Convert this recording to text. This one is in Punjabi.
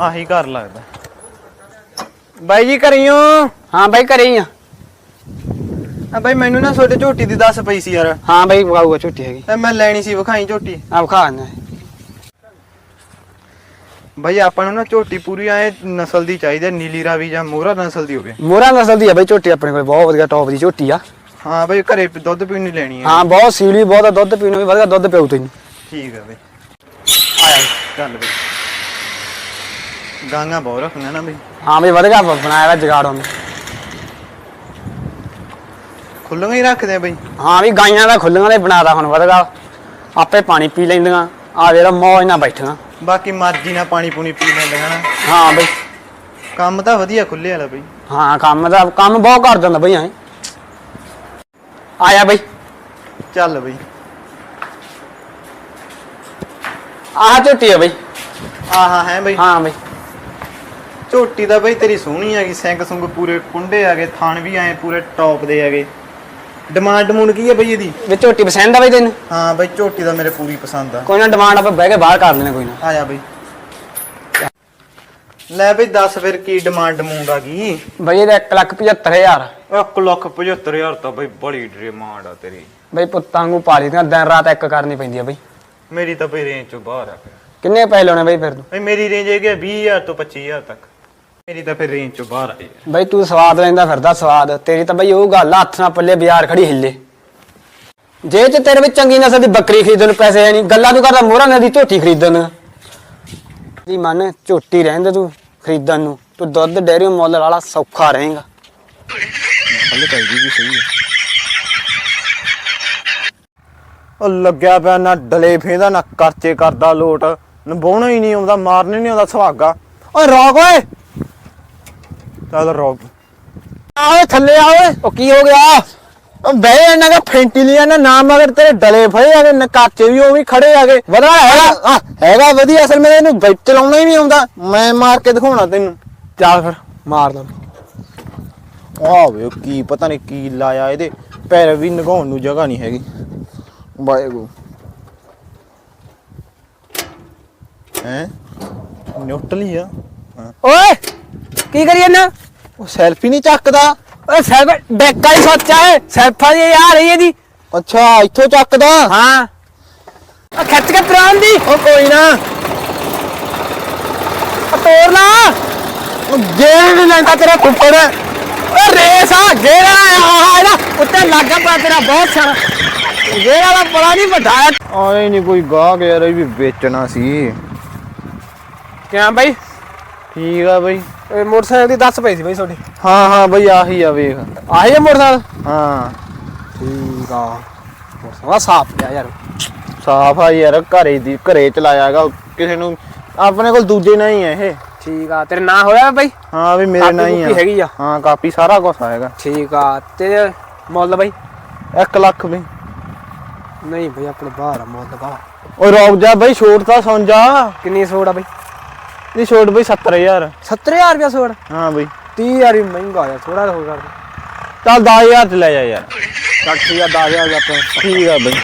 ਆਹੀ ਘਰ ਲੱਗਦਾ। ਬਾਈ ਜੀ ਕਰੀਓ? ਹਾਂ ਬਾਈ ਘਰੇ ਹੀ ਆ। ਆ ਬਾਈ ਮੈਨੂੰ ਨਾ ਤੁਹਾਡੇ ਝੋਟੀ ਦੀ ਦੱਸ ਪਈ ਸੀ ਯਾਰ। ਹਾਂ ਬਾਈ ਵਿਕਾਊਗਾ ਝੋਟੀ ਹੈਗੀ। ਐ ਮੈਂ ਲੈਣੀ ਸੀ ਵਿਖਾਈ ਝੋਟੀ। ਆ ਵਿਖਾ ਨੇ ਬਾਈ ਆਪਾਂ ਨੂੰ ਨਾ ਝੋਟੀ ਪੂਰੀ ਐ ਨਸਲ ਦੀ ਚਾਹੀਦੀ ਹੈ, ਨੀਲੀ ਰਾਵੀ ਜਾਂ ਮੋਹਰਾ ਨਸਲ ਦੀ ਹੋਵੇ। ਮੋਹਰਾ ਨਸਲ ਦੀ ਆ ਬਾਈ ਝੋਟੀ ਆਪਣੇ ਕੋਲ ਬਹੁਤ ਵਧੀਆ ਟੌਪ ਦੀ ਝੋਟੀ ਆ। ਹਾਂ ਬਾਈ ਘਰੇ ਦੁੱਧ ਪੀਣ ਨੂੰ ਲੈਣੀ ਹੈ ਹਾਂ ਬਹੁਤ ਸੀਲੀ ਬਹੁਤ ਆ ਦੁੱਧ ਪੀਣ ਨੂੰ ਵੀ ਵਧੀਆ ਦੁੱਧ ਪਿਉ ਤੈਨੂੰ। ਠੀਕ ਹੈ ਬਾਈ। ਆਇਆ ਚੱਲ ਬਾਈ। ਗਾਂਗਾ ਬਹੁਤ ਰੱਖਣਾ ਨਾ ਬਾਈ। ਹਾਂ ਬਈ ਵਧੀਆ ਬਣਾਇਆ ਵਾ ਜਗਾੜ ਉਹਨੇ। ਖੁੱਲੀਆਂ ਹੀ ਰੱਖਦੇ ਆ ਬਾਈ। ਹਾਂ ਵੀ ਗਾਈਆਂ ਦਾ ਖੁੱਲੀਆਂ ਦੇ ਬਣਾਦਾ ਹੁਣ ਵਧੀਆ। ਆਪੇ ਪਾਣੀ ਪੀ ਲੈਂਦੀਆਂ। ਆ ਜਿਹੜਾ ਮੌਜ ਨਾਲ ਬੈਠੀਆਂ। ਬਾਕੀ ਮਰਜ਼ੀ ਨਾਲ ਪਾਣੀ ਪੂਣੀ ਪੀ ਲੈਂਦੇ ਨਾ। ਹਾਂ ਬਈ। ਕੰਮ ਤਾਂ ਵਧੀਆ ਖੁੱਲੇ ਵਾਲਾ ਬਾਈ। ਹਾਂ ਕੰਮ ਦਾ ਕੰਮ ਬਹੁਤ ਕਰ ਦਿੰਦਾ ਬਈ ਐ। ਆਇਆ ਬਈ। ਚੱਲ ਬਾਈ। ਆਹ ਝੋਟੀ ਆ ਬਈ। ਆਹਾ ਹੈ ਬਾਈ। ਹਾਂ ਬਈ। ਝੋਟੀ ਦਾ ਬਾਈ ਤੇਰੀ ਸੋਹਣੀ ਹੈਗੀ ਸਿੰਘ ਸੁੰਗ ਪੂਰੇ ਕੁੰਡੇ ਹੈਗੇ ਥਣ ਵੀ ਆਏ ਪੂਰੇ ਟੌਪ ਦੇ ਹੈਗੇ ਡਿਮਾਂਡ ਡਮੂੰਡ ਕੀ ਹੈ ਬਾਈ ਇਹਦੀ? ਵੀ ਝੋਟੀ ਪਸੰਦ ਆ ਬਈ ਤੈਨੂੰ? ਹਾਂ ਬਾਈ ਝੋਟੀ ਦਾ ਮੇਰੇ ਪੂਰੀ ਪਸੰਦ ਆ। ਕੋਈ ਨਾ ਡਿਮਾਂਡ ਆਪਾਂ ਬਹਿ ਕੇ ਬਾਹਰ ਕਰ ਲੈਣੇ ਕੋਈ ਨਾ। ਆ ਜਾ ਬਾਈ। ਲੈ ਬਈ ਦੱਸ ਫਿਰ ਕੀ ਡਿਮਾਂਡ ਡਮੂੰਡ ਆ ਗਈ? ਬਈ ਇਹਦਾ 1 ਲੱਖ 75000 1 ਲੱਖ 75000 ਤਾਂ ਬਈ ਬੜੀ ਡਿਮਾਂਡ ਆ ਤੇਰੀ। ਬਈ ਪੁੱਤਾਂ ਨੂੰ ਪਾਲੀ ਦੀਆਂ ਦਿਨ ਰਾਤ ਇੱਕ ਕਰਨੀ ਪੈਂਦੀ ਆ ਬਈ। ਮੇਰੀ ਤਾਂ ਬਈ ਰੇਂਜ ਚੋਂ ਬਾਹਰ ਆ। ਫਿਰ ਕਿੰਨੇ ਪੈਸੇ ਲਾਉਣੇ ਬਈ ਫਿਰ ਤੂੰ? ਬਈ ਮੇਰੀ ਰੇਂਜ ਹੈਗੀ ਆ 20000 ਤੋਂ 25000 ਤੱਕ। ਮੇਰੀ ਤਾਂ ਫਿਰ ਰੇਂਜ ਚੋਂ ਬਾਹਰ ਆ ਯਾਰ। ਬਈ ਤੂੰ ਸਵਾਦ ਲੈਂਦਾ ਫਿਰਦਾ ਸਵਾਦ। ਤੇਰੀ ਤਾਂ ਬਈ ਉਹ ਗੱਲ ਹੱਥ ਨਾਲ ਪੱਲੇ ਬਾਜ਼ਾਰ ਖੜੀ ਹਿੱਲੇ। ਜੇ ਚ ਤੇਰੇ ਵਿੱਚ ਚੰਗੀ ਨਸਲ ਦੀ ਬੱਕਰੀ ਖਰੀਦਣ ਨੂੰ ਪੈਸੇ ਹੈ ਨਹੀਂ ਗੱਲਾਂ ਤੂੰ ਕਰਦਾ ਮੋਹਰਾ ਨਦੀ ਝੋਟੀ ਖਰੀਦਣ। ਦੀ ਮਨ ਝੋਟੀ ਰਹਿੰਦੇ ਤੂੰ ਖਰੀਦਣ ਨੂੰ। ਤੂੰ ਦੁੱਧ ਡੇਰੀ ਮੁੱਲ ਵਾਲਾ ਸੌਖਾ ਰਹੇਗਾ। ਹਲੇ ਤਾਂ ਇਹਦੀ ਵੀ ਸਹੀ ਹੈ। ਉਹ ਲੱਗਿਆ ਪਿਆ ਨਾ ਡਲੇ ਫੇਂਦਾ ਨਾ ਕਰਚੇ ਕਰਦਾ ਲੋਟ। ਨਵਾਉਣਾ ਹੀ ਨਹੀਂ ਆਉਂਦਾ ਮਾਰਨੇ ਨਹੀਂ ਆਉਂਦਾ ਸੁਹਾਗਾ। ਓਏ ਰੋਕ ਓਏ! ਚੱਲ ਰੋਕ ਆਏ ਥੱਲੇ ਆ ਓਏ ਉਹ ਕੀ ਹੋ ਗਿਆ? ਉਹ ਬਹਿ ਇਹਨਾਂ ਦਾ ਫੈਂਟੀ ਲਿਆ ਨਾ ਨਾਮ ਮਗਰ ਤੇਰੇ ਡਲੇ ਫਏ ਆਗੇ ਨਕਾਚੇ ਵੀ ਉਹ ਵੀ ਖੜੇ ਆਗੇ ਵਧਾ ਹੈਗਾ। ਹੈਗਾ ਵਧੀਆ ਅਸਲ ਮੇਰੇ ਇਹਨੂੰ ਬੈਠ ਚਲਾਉਣਾ ਹੀ ਨਹੀਂ ਆਉਂਦਾ। ਮੈਂ ਮਾਰ ਕੇ ਦਿਖਾਉਣਾ ਤੈਨੂੰ। ਚੱਲ ਫਿਰ ਮਾਰ ਦੋ ਆਹ ਵੇ ਕੀ ਪਤਾ ਨਹੀਂ ਕੀ ਲਾਇਆ ਇਹਦੇ। ਪੈਰ ਵੀ ਨਗਾਉਣ ਨੂੰ ਜਗ੍ਹਾ ਨਹੀਂ ਹੈਗੀ। ਵਾਹਿਗੁਰੂ। ਹੈ? ਨਿਊਟਲੀ ਆ। ਓਏ! ਕੀ ਕਰੀ ਜਾਂਦਾ? ਉਹ ਸੈਲਫੀ ਨਹੀਂ ਚੱਕਦਾ। ਓਏ ਸੈਲਫ ਡੈਕਾ ਹੀ ਸੋਚਿਆ ਹੈ ਸੈਲਫਾਂ ਦੀ ਆ ਰਹੀ ਇਹਦੀ। ਅੱਛਾ ਇੱਥੋਂ ਚੱਕਦਾ। ਹਾਂ। ਆ ਖਿੱਚ ਕੇ ਪ੍ਰਾਨ ਦੀ। ਉਹ ਕੋਈ ਨਾ। ਆ ਤੋੜ ਲਾ। ਉਹ ਗੇੜ ਨਹੀਂ ਲੈਂਦਾ ਤੇਰਾ ਕੁੱਪੜ ਓ ਰੇਸ ਆ ਗੇੜਾ ਆ ਇਹਦਾ ਉੱਤੇ ਲੱਗਾ ਪਿਆ ਤੇਰਾ ਬਹੁਤ ਸਾਰਾ। ਗੇੜਾ ਦਾ ਬੜਾ ਨਹੀਂ ਵੱਡਾ ਆਏ ਨਹੀਂ ਕੋਈ ਗਾਹਕ ਯਾਰ ਇਹ ਵੀ ਵੇਚਣਾ ਸੀ। ਕਿਵੇਂ ਬਾਈ? ਠੀਕ ਆ ਬਈ। ਇਹ ਮੋਟਰਸਾਈਕਲ ਦੀ ਦੱਸ ਪਈ ਸੀ ਬਾਈ ਤੁਹਾਡੀ। ਹਾਂ ਹਾਂ ਬਈ ਆਹੀ ਆ ਵੇਖ। ਆਹੀ ਹੈ ਮੋਟਰਸਾਈਕਲ? ਹਾਂ। ਠੀਕ ਆ। ਮੋਟਰਸਾਈਕਲ ਸਾਫ਼ ਪਿਆ ਯਾਰ। ਸਾਫ਼ ਆ ਯਾਰ ਘਰੇ ਦੀ ਘਰੇ ਚਲਾਇਆਗਾ ਕਿਸੇ ਨੂੰ ਆਪਣੇ ਕੋਲ ਦੂਜੇ ਨਹੀਂ ਆ ਇਹ। ਠੀਕ ਆ ਤੇਰੇ ਨਾਂ ਹੋਇਆ ਬਾਈ? ਹਾਂ ਵੀ ਮੇਰੇ ਨਾਲ ਹੀ ਆ। ਹੈਗੀ ਆ? ਹਾਂ ਕਾਪੀ ਸਾਰਾ ਕੁਝ ਆਏਗਾ ਠੀਕ ਆ ਤੇ ਮੁੱਲ ਬਾਈ? 1 ਲੱਖ ਵੀ ਨਹੀਂ ਬਾਈ ਆਪਣੇ ਬਾਹਰ ਆ ਮੁੱਲ ਬਾਹਰ ਉਹ ਰੁਕ ਜਾ ਬਈ ਛੋਟ ਤਾਂ ਸੁਣ ਜਾ। ਕਿੰਨੀ ਸੋੜ ਆ ਬਾਈ? ਨਹੀਂ ਛੋਟ ਬਈ 70000 70000 ਰੁਪਿਆ ਸੋੜ ਹਾਂ ਬਈ। 30000 ਵੀ ਮਹਿੰਗਾ ਆ ਥੋੜਾ ਹੋ ਕਰ ਚੱਲ 10000 ਚ ਲੈ ਜਾ ਯਾਰ। ਚੱਲ ਠੀਕ ਆ 10000 ਦਾ ਆਪਾਂ। ਠੀਕ ਆ ਬਈ।